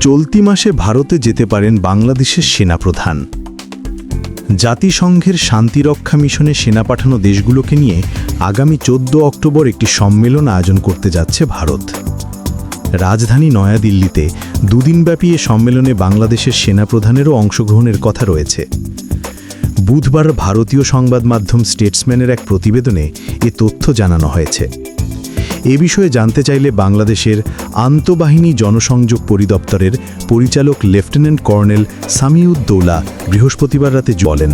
চলতি মাসে ভারতে যেতে পারেন বাংলাদেশের সেনাপ্রধান। জাতিসংঘের শান্তিরক্ষা মিশনে সেনা পাঠানো দেশগুলোকে নিয়ে আগামী চোদ্দ অক্টোবর একটি সম্মেলন আয়োজন করতে যাচ্ছে ভারত। রাজধানী নয়াদিল্লিতে দুদিনব্যাপী এ সম্মেলনে বাংলাদেশের সেনাপ্রধানেরও অংশগ্রহণের কথা রয়েছে। বুধবার ভারতীয় সংবাদ মাধ্যম স্টেটসম্যানের এক প্রতিবেদনে এ তথ্য জানানো হয়েছে। এ বিষয়ে জানতে চাইলে বাংলাদেশের আন্তঃবাহিনী জনসংযোগ পরিদপ্তরের পরিচালক লেফটেন্যান্ট কর্নেল সামিউদ্দৌলা বৃহস্পতিবার রাতে বলেন,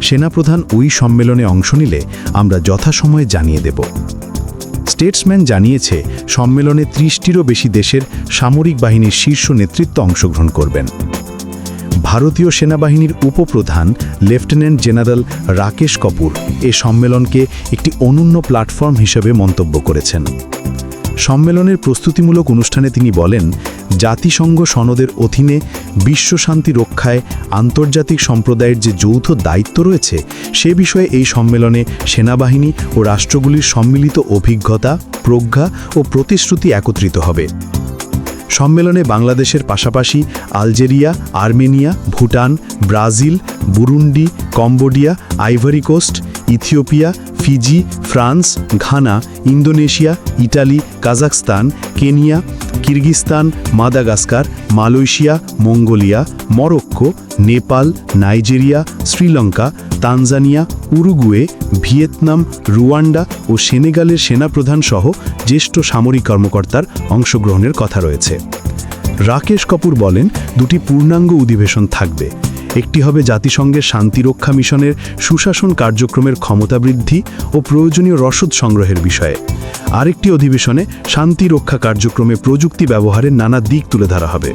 সেনাপ্রধান ওই সম্মেলনে অংশ নিলে আমরা যথাসময়ে জানিয়ে দেব। স্টেটসম্যান জানিয়েছে, সম্মেলনে ত্রিশটিরও বেশি দেশের সামরিক বাহিনীর শীর্ষ নেতৃত্ব অংশগ্রহণ করবেন। ভারতীয় সেনাবাহিনীর উপপ্রধান লেফটেন্যান্ট জেনারেল রাকেশ কপুর এ সম্মেলনকে একটি অনন্য প্ল্যাটফর্ম হিসেবে মন্তব্য করেছেন। সম্মেলনের প্রস্তুতিমূলক অনুষ্ঠানে তিনি বলেন, জাতিসংঘ সনদের অধীনে বিশ্বশান্তি রক্ষায় আন্তর্জাতিক সম্প্রদায়ের যে যৌথ দায়িত্ব রয়েছে, সে বিষয়ে এই সম্মেলনে সেনাবাহিনী ও রাষ্ট্রগুলির সম্মিলিত অভিজ্ঞতা, প্রজ্ঞা ও প্রতিশ্রুতি একত্রিত হবে। সম্মেলনে বাংলাদেশের পাশাপাশি Algeria, Armenia, Bhutan, Brazil, Burundi, Cambodia, Ivory Coast, Ethiopia, Fiji, France, Ghana, Indonesia, Italy Kazakhstan Kenya, Kyrgyzstan, Madagascar, Malaysia, Mongolia, Morocco, Nepal, Nigeria, Sri Lanka, Tanzania Uruguay, Vietnam, Rwanda ও সেনেগালের সেনাপ্রধান সহ জ্যেষ্ঠ সামরিক কর্মকর্তার অংশগ্রহণের কথা রয়েছে। রাকেশ কাপুর বলেন, দুটি পূর্ণাঙ্গ অধিবেশন থাকবে। একটি হবে জাতিসংঘের শান্তিরক্ষা মিশনের সুশাসন কার্যক্রমের ক্ষমতা বৃদ্ধি ও প্রয়োজনীয় রসদ সংগ্রহের বিষয়ে। আরেকটি অধিবেশনে শান্তিরক্ষা কার্যক্রমে প্রযুক্তি ব্যবহারের নানা দিক তুলে ধরা হবে।